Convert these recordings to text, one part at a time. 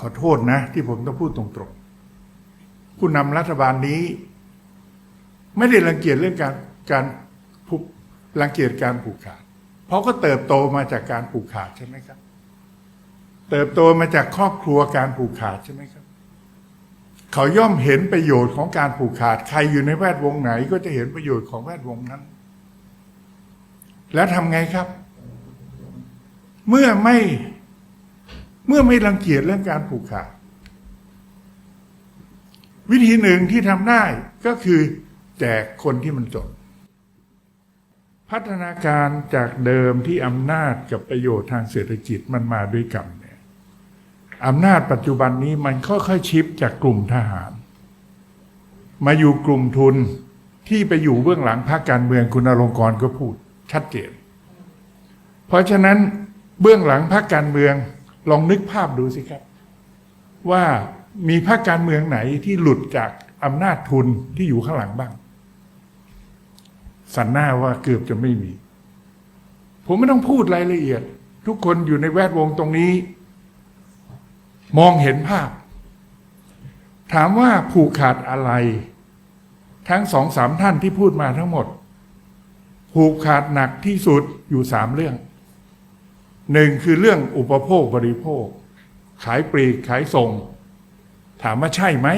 ขอโทษนะ ที่ผมต้องพูดตรงๆผู้นำรัฐบาลนี้ ไม่ได้รังเกียจเรื่องการการผูกรังเกียจการผูกขาด เพราะก็เติบโตมาจากการผูกขาดใช่ไหมครับ เติบโตมาจากครอบครัวการผูกขาดใช่ไหมครับ เขาย่อมเห็นประโยชน์ของการผูกขาด ใครอยู่ในแวดวงไหน ก็จะเห็นประโยชน์ของแวดวงนั้น แล้วทำไงครับ เมื่อไม่ เมื่อไม่รังเกียจเรื่องการผูกขาดวิธีหนึ่งที่ทำได้ก็คือแจกคนที่มันจนพัฒนาการจากเดิมที่อำนาจกับประโยชน์ทางเศรษฐกิจมันมาด้วยกันเนี่ยอำนาจปัจจุบันนี้มันค่อยๆชิปจากกลุ่มทหาร มาอยู่กลุ่มทุนที่ไปอยู่เบื้องหลังพรรคการเมืองคุณอลงกรณ์ก็พูดชัดเจน เพราะฉะนั้นเบื้องหลังพรรคการเมือง ลองนึกภาพดูสิครับ ว่ามีพรรคการเมืองไหนที่หลุดจากอำนาจทุนที่อยู่ข้างหลังบ้าง สันหน้าว่าเกือบจะไม่มี ผมไม่ต้องพูดรายละเอียด ทุกคนอยู่ในแวดวงตรงนี้ มองเห็นภาพ ถามว่าผูกขาดอะไร ทั้งสองสามท่านที่พูดมาทั้งหมด ผูกขาดหนักที่สุดอยู่สามเรื่อง หนึ่งคือเรื่องอุปโภคบริโภค ขายปลีกขายส่ง ถามว่าใช่ไหม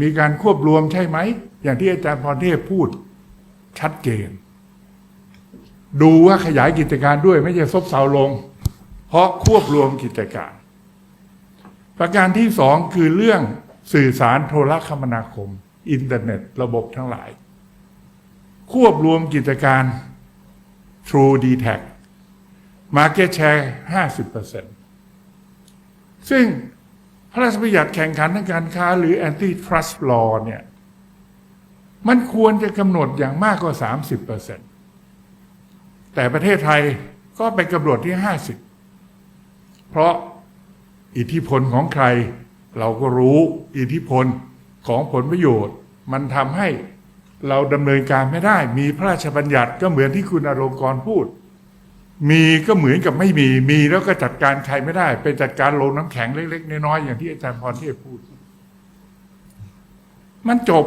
มีการควบรวมใช่ไหม อย่างที่อาจารย์พรเทพพูดชัดเจน ดูว่าขยายกิจการด้วยไม่ใช่ซบเซาลง เพราะควบรวมกิจการ ประการที่สองคือเรื่องสื่อสารโทรคมนาคม อินเทอร์เน็ตระบบทั้งหลาย ควบรวมกิจการ True d t a c Market Share 50%ซึ่งพระราชบัญญัติแข่งขันทางการค้า หรือ Antitrust Law เนี่ย มันควรจะกำหนดอย่างมากกว่า 30%แต่ประเทศไทยก็ไปกำหนดที่ 50 เพราะอิทธิพลของใคร เราก็รู้อิทธิพลของผลประโยชน์ มันทำให้เราดำเนินการไม่ได้ มีพระราชบัญญัติก็เหมือนที่คุณอารมณ์กรพูด มีก็เหมือนกับไม่มี มีแล้วก็จัดการใครไม่ได้ เป็นจัดการลงน้ำแข็งเล็ก ๆ น้อยๆอย่างที่อาจารย์พรเทพพูด มันจบ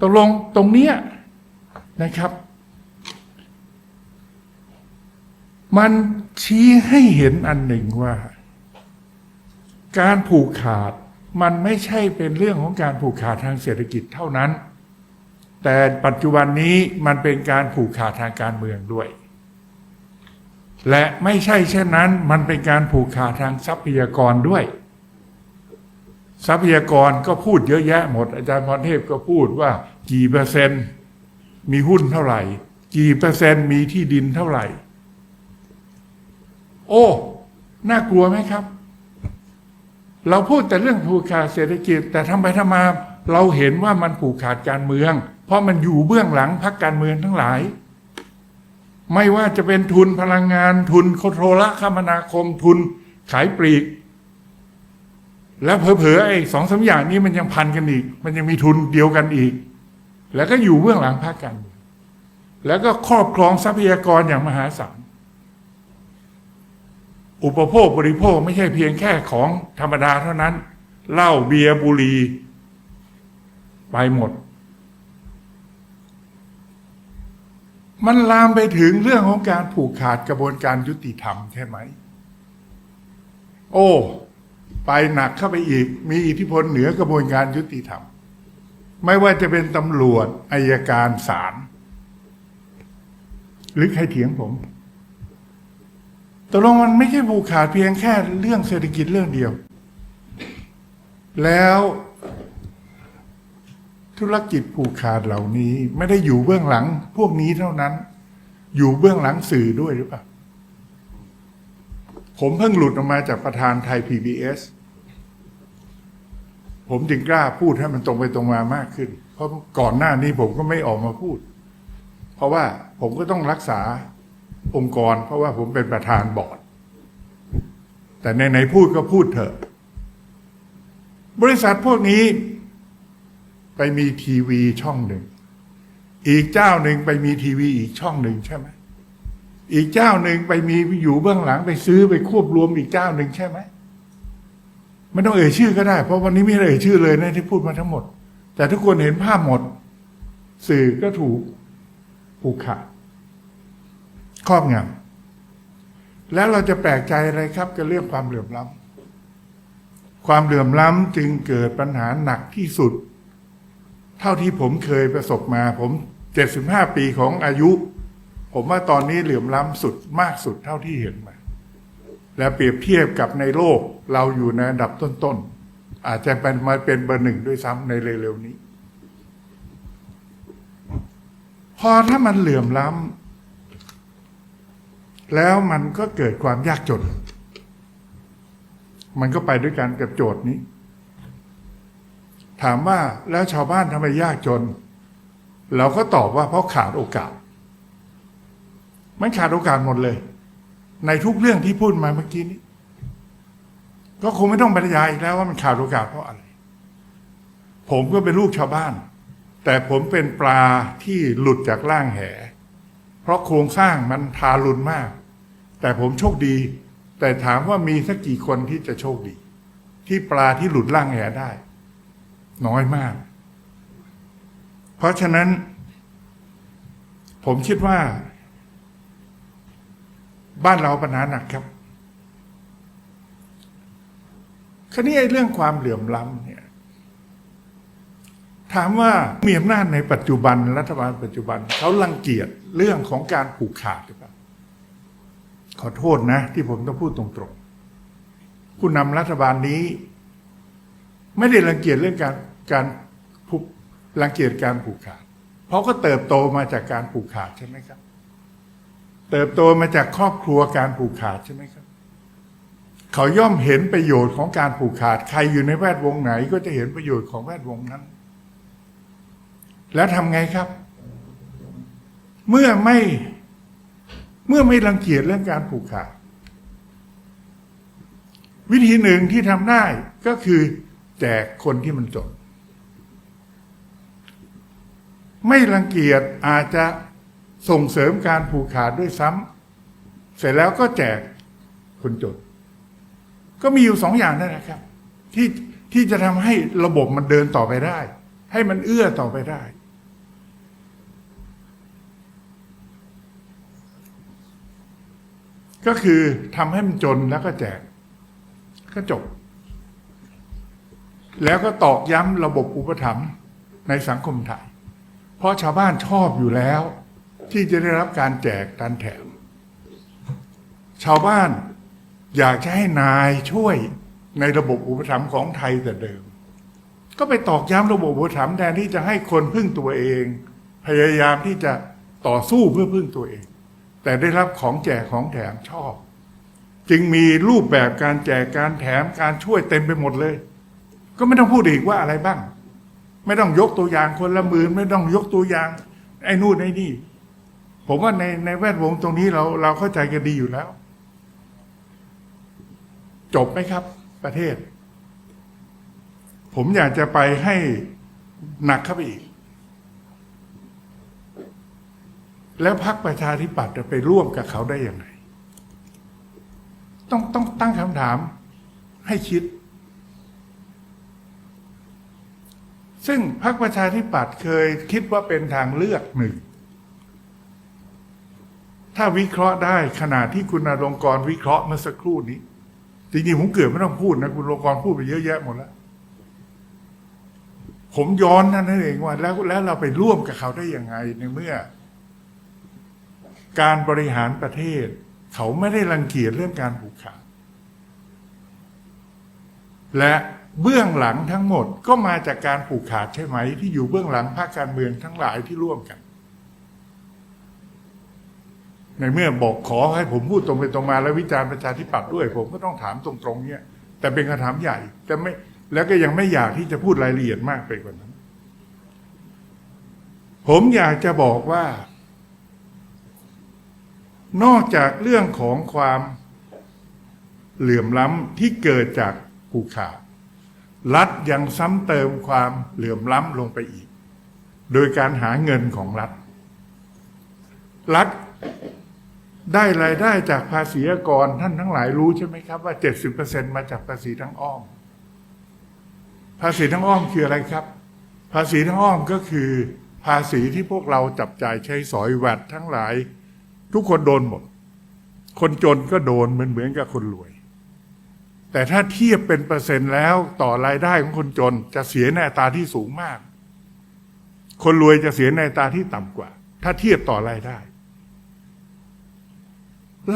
ตกลงตรงเนี้ยนะครับ มันชี้ให้เห็นอันหนึ่งว่า การผูกขาดมันไม่ใช่เป็นเรื่องของการผูกขาดทางเศรษฐกิจเท่านั้น แต่ปัจจุบันนี้มันเป็นการผูกขาดทางการเมืองด้วย และไม่ใช่เช่นนั้น มันเป็นการผูกขาดทางทรัพยากรด้วย ทรัพยากรก็พูดเยอะแยะหมด อาจารย์พรเทพก็พูดว่า กี่เปอร์เซ็นต์ มีหุ้นเท่าไหร่ กี่เปอร์เซ็นต์มีที่ดินเท่าไหร่ โอ้น่ากลัวไหมครับ เราพูดแต่เรื่องผูกขาดเศรษฐกิจ แต่ทำไปทำมาเราเห็นว่ามันผูกขาดการเมือง เพราะมันอยู่เบื้องหลังพรรคการเมืองทั้งหลาย ไม่ว่าจะเป็นทุนพลังงานทุนโทรคมนาคมทุนขายปลีก แล้วเผลอๆไอ้สองสามอย่างนี้มันยังพันกันอีก มันยังมีทุนเดียวกันอีก แล้วก็อยู่เบื้องหลังพรรคการเมืองแล้วก็ครอบครองทรัพยากรอย่างมหาศาล อุปโภคบริโภคไม่ใช่เพียงแค่ของธรรมดาเท่านั้น เหล้าเบียร์บุหรี่ไปหมด มันลามไปถึงเรื่องของการผูกขาดกระบวนการยุติธรรมใช่ไหม โอ้ ไปหนักเข้าไปอีก มีอิทธิพลเหนือกระบวนการยุติธรรม ไม่ว่าจะเป็นตำรวจอายการศาลหรือใครเถียงผมตกลงมันไม่ใช่ผูกขาดเพียงแค่เรื่องเศรษฐกิจเรื่องเดียว แล้ว ธุรกิจผูกขาดเหล่านี้ ไม่ได้อยู่เบื้องหลังพวกนี้เท่านั้น อยู่เบื้องหลังสื่อด้วยหรือเปล่า ผมเพิ่งหลุดออกมาจากประธานไทย PBS ผมจึงกล้าพูดให้มันตรงไปตรงมามากขึ้น เพราะก่อนหน้านี้ผมก็ไม่ออกมาพูด เพราะว่าผมก็ต้องรักษาองค์กร เพราะว่าผมเป็นประธานบอร์ด แต่ในไหนพูดก็พูดเถอะ บริษัทพวกนี้ ไปมีทีวีช่องหนึ่ง อีกเจ้าหนึ่งไปมีทีวีอีกช่องหนึ่งใช่ไหมอีกเจ้าหนึ่งไปมีอยู่เบื้องหลังไปซื้อไปควบรวมอีกเจ้าหนึ่งใช่ไหมไม่ต้องเอ่ยชื่อก็ได้ เพราะวันนี้ไม่ได้เอ่ยชื่อเลยนะที่พูดมาทั้งหมด แต่ทุกคนเห็นภาพหมด สื่อก็ถูกผูกขาดครอบงำแล้วเราจะแปลกใจอะไรครับกับเรื่องความเหลื่อมล้ำความเหลื่อมล้ำจึงเกิดปัญหาหนักที่สุด เท่าที่ผมเคยประสบมา ผมเจ็ดสิบห้าปีของอายุ ผมว่าตอนนี้เหลื่อมล้ำสุดมากสุดเท่าที่เห็นมา และเปรียบเทียบกับในโลกเราอยู่ในอันดับต้นๆ อาจจะเป็นมาเป็นเบอร์หนึ่งด้วยซ้ำในเร็วๆนี้ พอถ้ามันเหลื่อมล้ำแล้วมันก็เกิดความยากจน มันก็ไปด้วยกันกับโจทย์นี้ ถามว่าแล้วชาวบ้านทำไมยากจน เราก็ตอบว่าเพราะขาดโอกาส มันขาดโอกาสหมดเลย ในทุกเรื่องที่พูดมาเมื่อกี้นี้ ก็คงไม่ต้องบรรยายอีกแล้วว่ามันขาดโอกาสเพราะอะไร ผมก็เป็นลูกชาวบ้าน แต่ผมเป็นปลาที่หลุดจากล่างแห เพราะโครงสร้างมันทารุณมาก แต่ผมโชคดี แต่ถามว่ามีสักกี่คนที่จะโชคดี ที่ปลาที่หลุดล่างแหได้ น้อยมาก เพราะฉะนั้น ผมคิดว่า บ้านเราปัญหาหนักครับคราวนี้ไอ้เรื่องความเหลื่อมล้ำเนี่ย ถามว่ามีอำนาจในปัจจุบันรัฐบาลปัจจุบันเขาลังเกียจเรื่องของการผูกขาดหรือเปล่าขอโทษนะ ที่ผมต้องพูดตรงๆผู้นำรัฐบาลนี้ ไม่ได้รังเกียจเรื่องการการผูกรังเกียจการผูกขาด เพราะก็เติบโตมาจากการผูกขาดใช่ไหมครับ เติบโตมาจากครอบครัวการผูกขาดใช่ไหมครับ เขาย่อมเห็นประโยชน์ของการผูกขาด ใครอยู่ในแวดวงไหน ก็จะเห็นประโยชน์ของแวดวงนั้น แล้วทำไงครับ เมื่อไม่เมื่อไม่รังเกียจเรื่องการผูกขาด วิธีหนึ่งที่ทำได้ก็คือ แจกคนที่มันจน ไม่รังเกียจอาจจะส่งเสริมการผูกขาดด้วยซ้ำเสร็จแล้วก็แจกคนจน ก็มีอยู่สองอย่างนั่นแหละครับ ที่ที่จะทำให้ระบบมันเดินต่อไปได้ ให้มันเอื้อต่อไปได้ก็คือทำให้มันจนแล้วก็แจกก็จบ แล้วก็ตอกย้ำระบบอุปถัมภ์ในสังคมไทย เพราะชาวบ้านชอบอยู่แล้ว ที่จะได้รับการแจกการแถม ชาวบ้านอยากจะให้นายช่วยในระบบอุปถัมภ์ของไทยแต่เดิม ก็ไปตอกย้ำระบบอุปถัมภ์แทนที่จะให้คนพึ่งตัวเอง พยายามที่จะต่อสู้เพื่อพึ่งตัวเอง แต่ได้รับของแจกของแถมชอบ จึงมีรูปแบบการแจกการแถมการช่วยเต็มไปหมดเลย ก็ไม่ต้องพูดอีกว่าอะไรบ้าง ไม่ต้องยกตัวอย่างคนละหมื่นไม่ต้องยกตัวอย่าง ไอ้นู่นไอ้นี่ ผมว่าในในแวดวงตรงนี้เราเราเข้าใจกันดีอยู่แล้ว จบไหมครับ ประเทศ ผมอยากจะไปให้หนักเข้าไปอีก แล้วพักประชาธิปัตย์จะไปร่วมกับเขาได้อยังไงต้องต้องตั้งคำถามให้คิด ซึ่งพรรคประชาธิปัตย์เคยคิดว่าเป็นทางเลือกหนึ่ง ถ้าวิเคราะห์ได้ขนาดที่คุณอลงกรณ์วิเคราะห์เมื่อสักครู่นี้ จริงๆผมเกือบไม่ต้องพูดนะ คุณอลงกรณ์พูดไปเยอะแยะหมดแล้ว ผมย้อนนั่นนั่นเองว่า แล้วแล้วเราไปร่วมกับเขาได้ยังไงในเมื่อ การบริหารประเทศ เขาไม่ได้รังเกียจเรื่องการผูกขาดและ เบื้องหลังทั้งหมดก็มาจากการผูกขาดใช่ไหม ที่อยู่เบื้องหลังภาคการเมืองทั้งหลายที่ร่วมกัน ในเมื่อบอกขอให้ผมพูดตรงไปตรงมาแล้ววิจารณ์ประชาธิปัตย์ด้วย ผมก็ต้องถามตรงๆเนี้ยแต่เป็นคำถามใหญ่แต่ไม่แล้วก็ยังไม่อยากที่จะพูดรายละเอียดมากไปกว่านั้น ผมอยากจะบอกว่า นอกจากเรื่องของความเหลื่อมล้ำที่เกิดจากผูกขาด รัฐยังซ้ำเติมความเหลื่อมล้ำลงไปอีก โดยการหาเงินของรัฐ รัฐได้รายได้จากภาษีกรท่านทั้งหลายรู้ใช่ไหมครับว่า 70%มาจากภาษีทั้งอ้อม ภาษีทั้งอ้อมคืออะไรครับ ภาษีทั้งอ้อมก็คือ ภาษีที่พวกเราจับจ่ายใช้สอยแวดทั้งหลาย ทุกคนโดนหมด คนจนก็โดนเหมือนเหมือนกับคนรวย แต่ถ้าเทียบเป็นเปอร์เซ็นต์แล้วต่อรายได้ของคนจนจะเสียในอัตราที่สูงมาก คนรวยจะเสียในอัตราที่ต่ำกว่า ถ้าเทียบต่อรายได้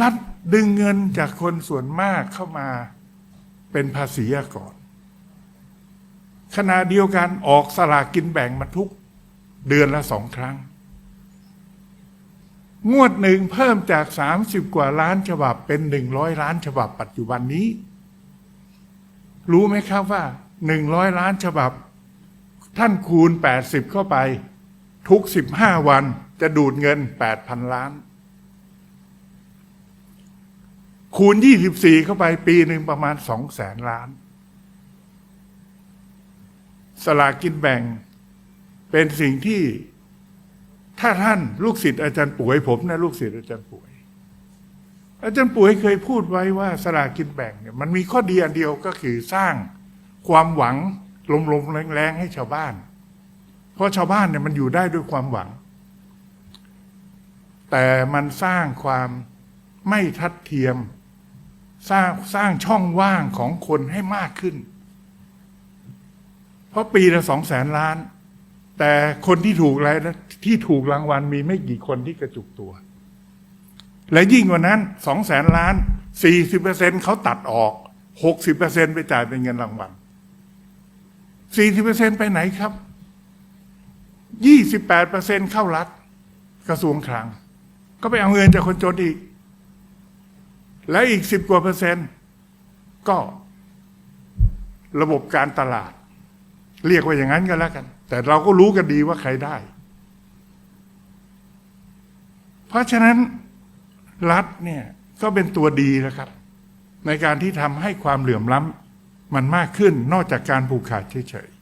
รัฐดึงเงินจากคนส่วนมากเข้ามาเป็นภาษีอากรขณะเดียวกันออกสลากกินแบ่งมาทุกเดือนละสองครั้ง งวดหนึ่งเพิ่มจากสามสิบกว่าล้านฉบับเป็นหนึ่งร้อยล้านฉบับปัจจุบันนี้ รู้ไหมครับว่าหนึ่งร้อยล้านฉบับ ท่านคูณแปดสิบเข้าไป ทุกสิบห้าวันจะดูดเงินแปดพันล้าน คูณยี่สิบสี่เข้าไปปีหนึ่งประมาณสองแสนล้าน สลากกินแบ่ง เป็นสิ่งที่ถ้าท่านลูกศิษย์อาจารย์ป่วยผมนะลูกศิษย์อาจารย์ป่วย อาจารย์ป่วยเคยพูดไว้ว่าสลากินแบ่งเนี่ยมันมีข้อดีอันเดียวก็คือสร้างความหวังลมๆแรงๆให้ชาวบ้าน เพราะชาวบ้านเนี่ยมันอยู่ได้ด้วยความหวัง แต่มันสร้างความไม่ทัดเทียม สร้างสร้างช่องว่างของคนให้มากขึ้น เพราะปีละสองแสนล้าน แต่คนที่ถูกอะไรที่ถูกรางวัลมีไม่กี่คนที่กระจุกตัว และยิ่งกว่านั้นสองแสนล้านสี่สิบเปอร์เซ็นเขาตัดออกหกสิบเปอร์เซ็นไปจ่ายเป็นเงินรางวัลสี่สิบเปอร์เซ็นไปไหนครับยี่สิบแปดเปอร์เซ็นเข้ารัฐ กระทรวงคลัง ก็ไปเอาเงินจากคนจนอีก และอีกสิบกว่าเปอร์เซ็นต์ ก็ระบบการตลาด เรียกว่าอย่างนั้นก็แล้วกัน แต่เราก็รู้กันดีว่าใครได้ เพราะฉะนั้น รัฐเนี่ยก็เป็นตัวดีนะครับ ในการที่ทำให้ความเหลื่อมล้ำมันมากขึ้นนอกจากการผูกขาดเฉยๆ